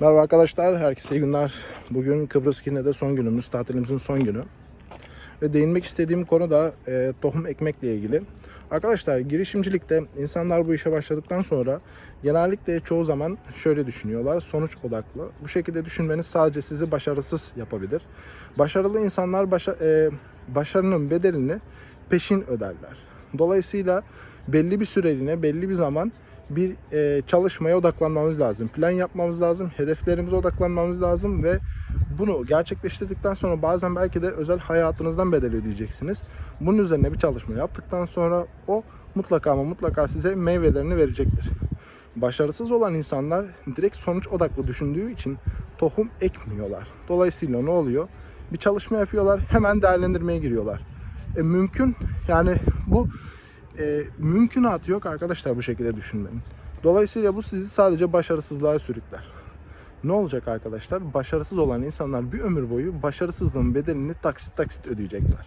Merhaba arkadaşlar, herkese iyi günler. Bugün Kıbrıs Kine'de son günümüz, tatilimizin son günü. Ve değinmek istediğim konu da e, tohum ekmekle ilgili. Arkadaşlar girişimcilikte insanlar bu işe başladıktan sonra genellikle çoğu zaman şöyle düşünüyorlar. Sonuç odaklı. Bu şekilde düşünmeniz sadece sizi başarısız yapabilir. Başarılı insanlar başa, e, başarının bedelini peşin öderler. Dolayısıyla belli bir süreliğine, belli bir zaman bir e, çalışmaya odaklanmamız lazım. Plan yapmamız lazım. Hedeflerimize odaklanmamız lazım ve bunu gerçekleştirdikten sonra bazen belki de özel hayatınızdan bedel ödeyeceksiniz. Bunun üzerine bir çalışma yaptıktan sonra o mutlaka ama mutlaka size meyvelerini verecektir. Başarısız olan insanlar direkt sonuç odaklı düşündüğü için tohum ekmiyorlar. Dolayısıyla ne oluyor? Bir çalışma yapıyorlar, hemen değerlendirmeye giriyorlar. E, mümkün yani bu e, mümkünatı yok arkadaşlar bu şekilde düşünmenin. Dolayısıyla bu sizi sadece başarısızlığa sürükler. Ne olacak arkadaşlar? Başarısız olan insanlar bir ömür boyu başarısızlığın bedelini taksit taksit ödeyecekler.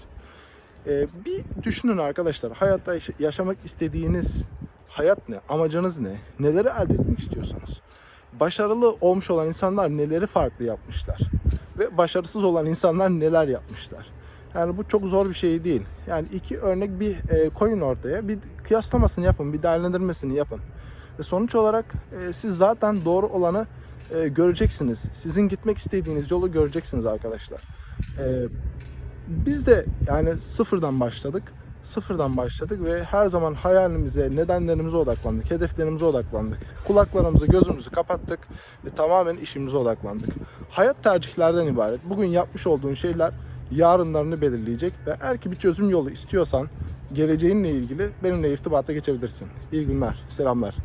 E, bir düşünün arkadaşlar. Hayatta yaş- yaşamak istediğiniz hayat ne? Amacınız ne? Neleri elde etmek istiyorsanız? Başarılı olmuş olan insanlar neleri farklı yapmışlar? Ve başarısız olan insanlar neler yapmışlar? Yani bu çok zor bir şey değil. Yani iki örnek bir e, koyun ortaya. Bir kıyaslamasını yapın, bir değerlendirmesini yapın. Ve sonuç olarak e, siz zaten doğru olanı e, göreceksiniz. Sizin gitmek istediğiniz yolu göreceksiniz arkadaşlar. E, biz de yani sıfırdan başladık. Sıfırdan başladık ve her zaman hayalimize, nedenlerimize odaklandık, hedeflerimize odaklandık. Kulaklarımızı, gözümüzü kapattık ve tamamen işimize odaklandık. Hayat tercihlerden ibaret. Bugün yapmış olduğun şeyler yarınlarını belirleyecek ve eğer ki bir çözüm yolu istiyorsan geleceğinle ilgili benimle irtibata geçebilirsin. İyi günler, selamlar.